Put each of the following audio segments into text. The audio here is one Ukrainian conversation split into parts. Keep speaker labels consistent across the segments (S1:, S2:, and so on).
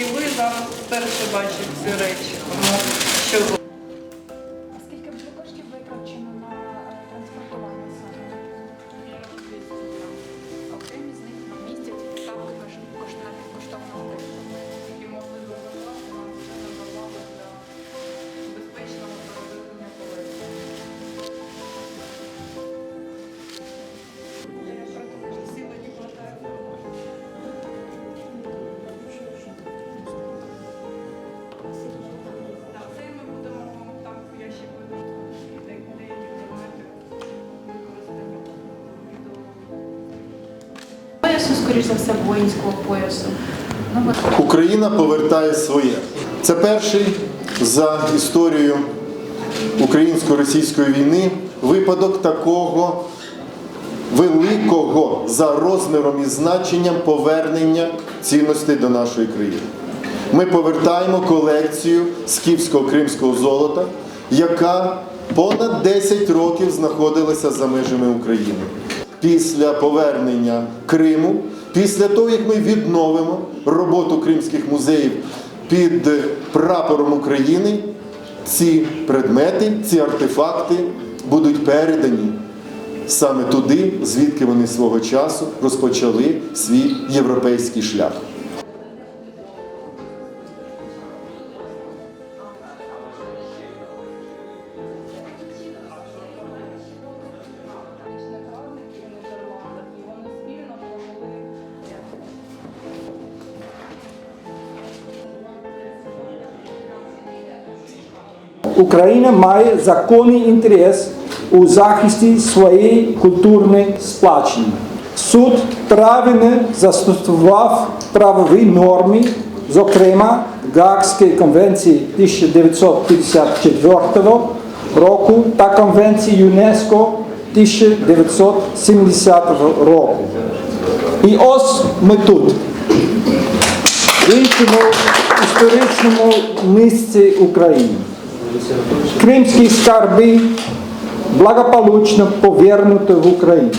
S1: і ви, зараз вперше бачите ці речі.
S2: Скоріш за все, воїнського поясу. Ну,
S3: Україна повертає своє. Це перший за історію українсько-російської війни випадок такого великого за розміром і значенням повернення цінностей до нашої країни. Ми повертаємо колекцію скіфського кримського золота, яка понад 10 років знаходилася за межами України. Після повернення Криму, після того, як ми відновимо роботу кримських музеїв під прапором України, ці предмети, ці артефакти будуть передані саме туди, звідки вони свого часу розпочали свій європейський шлях.
S4: Україна має законний інтерес у захисті своєї культурної спадщини. Суд правильно застосував правові норми, зокрема Гаагської конвенції 1954 року та Конвенції ЮНЕСКО 1970 року. І ось ми тут, в іншому історичному місці України. Кримські скарби благополучно повернуті в Україну.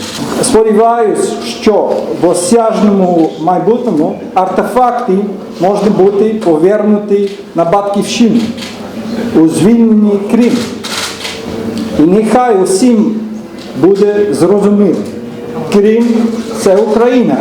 S4: Сподіваюсь, що в осяжному майбутньому артефакти можна бути повернуті на батьківщину у звільнений Крим. І нехай усім буде зрозуміло. Крим це Україна.